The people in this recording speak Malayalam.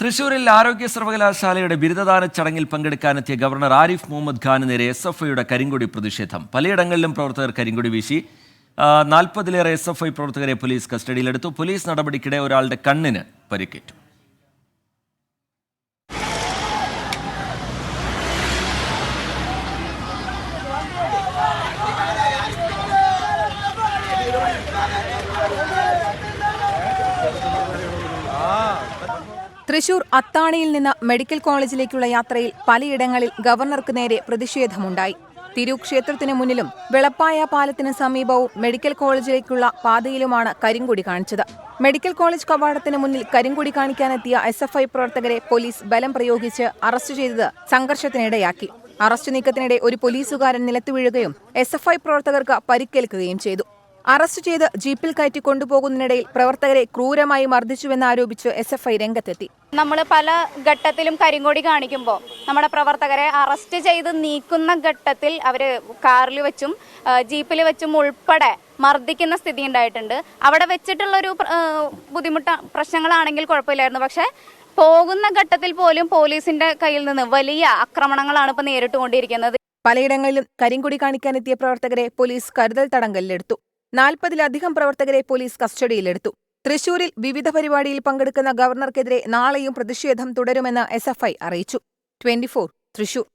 തൃശൂരിൽ ആരോഗ്യ സർവകലാശാലയുടെ ബിരുദദാന ചടങ്ങിൽ പങ്കെടുക്കാനെത്തിയ ഗവർണർ ആരിഫ് മുഹമ്മദ് ഖാന് നേരെ എസ് എഫ് ഐയുടെ കരിങ്കൊടി പ്രതിഷേധം. പലയിടങ്ങളിലും പ്രവർത്തകർ കരിങ്കൊടി വീശി. നാൽപ്പതിലേറെ എസ് എഫ് ഐ പ്രവർത്തകരെ പോലീസ് കസ്റ്റഡിയിലെടുത്തു. പോലീസ് നടപടിക്കിടെ ഒരാളുടെ കണ്ണിന് പരിക്കേറ്റു. തൃശൂർ അത്താണിയിൽ നിന്ന് മെഡിക്കൽ കോളേജിലേക്കുള്ള യാത്രയിൽ പലയിടങ്ങളിൽ ഗവർണർക്ക് നേരെ പ്രതിഷേധമുണ്ടായി. തിരുക്ഷേത്രത്തിന് മുന്നിലും വെളപ്പായ പാലത്തിന് സമീപവും മെഡിക്കൽ കോളേജിലേക്കുള്ള പാതയിലുമാണ് കരിങ്കൊടി കാണിച്ചത്. മെഡിക്കൽ കോളേജ് കവാടത്തിന് മുന്നിൽ കരിങ്കൊടി കാണിക്കാനെത്തിയ എസ് എഫ് ഐ പ്രവർത്തകരെ പോലീസ് ബലം പ്രയോഗിച്ച് അറസ്റ്റ് ചെയ്തത് സംഘർഷത്തിനിടയാക്കി. അറസ്റ്റ് നീക്കത്തിനിടെ ഒരു പോലീസുകാരൻ നിലത്തു വീഴുകയും എസ് എഫ് ഐ പ്രവർത്തകർക്ക് പരിക്കേൽക്കുകയും ചെയ്തു. അറസ്റ്റ് ചെയ്ത് ജീപ്പിൽ കയറ്റി കൊണ്ടുപോകുന്നതിനിടയിൽ പ്രവർത്തകരെ ക്രൂരമായി മർദ്ദിച്ചുവെന്നാരോപിച്ച് എസ് എഫ് ഐ രംഗത്തെത്തി. നമ്മൾ പല ഘട്ടത്തിലും കരിങ്കൊടി കാണിക്കുമ്പോൾ നമ്മുടെ പ്രവർത്തകരെ അറസ്റ്റ് ചെയ്ത് നീക്കുന്ന ഘട്ടത്തിൽ അവർ കാറിൽ വെച്ചും ജീപ്പിൽ വെച്ചും ഉൾപ്പെടെ മർദ്ദിക്കുന്ന സ്ഥിതി ഉണ്ടായിട്ടുണ്ട്. അവിടെ വെച്ചിട്ടുള്ളൊരു ഒരു ബുദ്ധിമുട്ട പ്രശ്നങ്ങളാണെങ്കിൽ കുഴപ്പമില്ലായിരുന്നു. പക്ഷേ പോകുന്ന ഘട്ടത്തിൽ പോലും പോലീസിന്റെ കയ്യിൽ നിന്ന് വലിയ ആക്രമണങ്ങളാണ് ഇപ്പോൾ നേരിട്ടുകൊണ്ടിരിക്കുന്നത്. പലയിടങ്ങളിലും കരിങ്കൊടി കാണിക്കാനെത്തിയ പ്രവർത്തകരെ പോലീസ് കരുതൽ തടങ്കലിലെടുത്തു. നാൽപ്പതിലധികം പ്രവർത്തകരെ പോലീസ് കസ്റ്റഡിയിലെടുത്തു. തൃശൂരിൽ വിവിധ പരിപാടിയിൽ പങ്കെടുക്കുന്ന ഗവർണർക്കെതിരെ നാളെയും പ്രതിഷേധം തുടരുമെന്ന് എസ് അറിയിച്ചു. ട്വന്റി തൃശൂർ.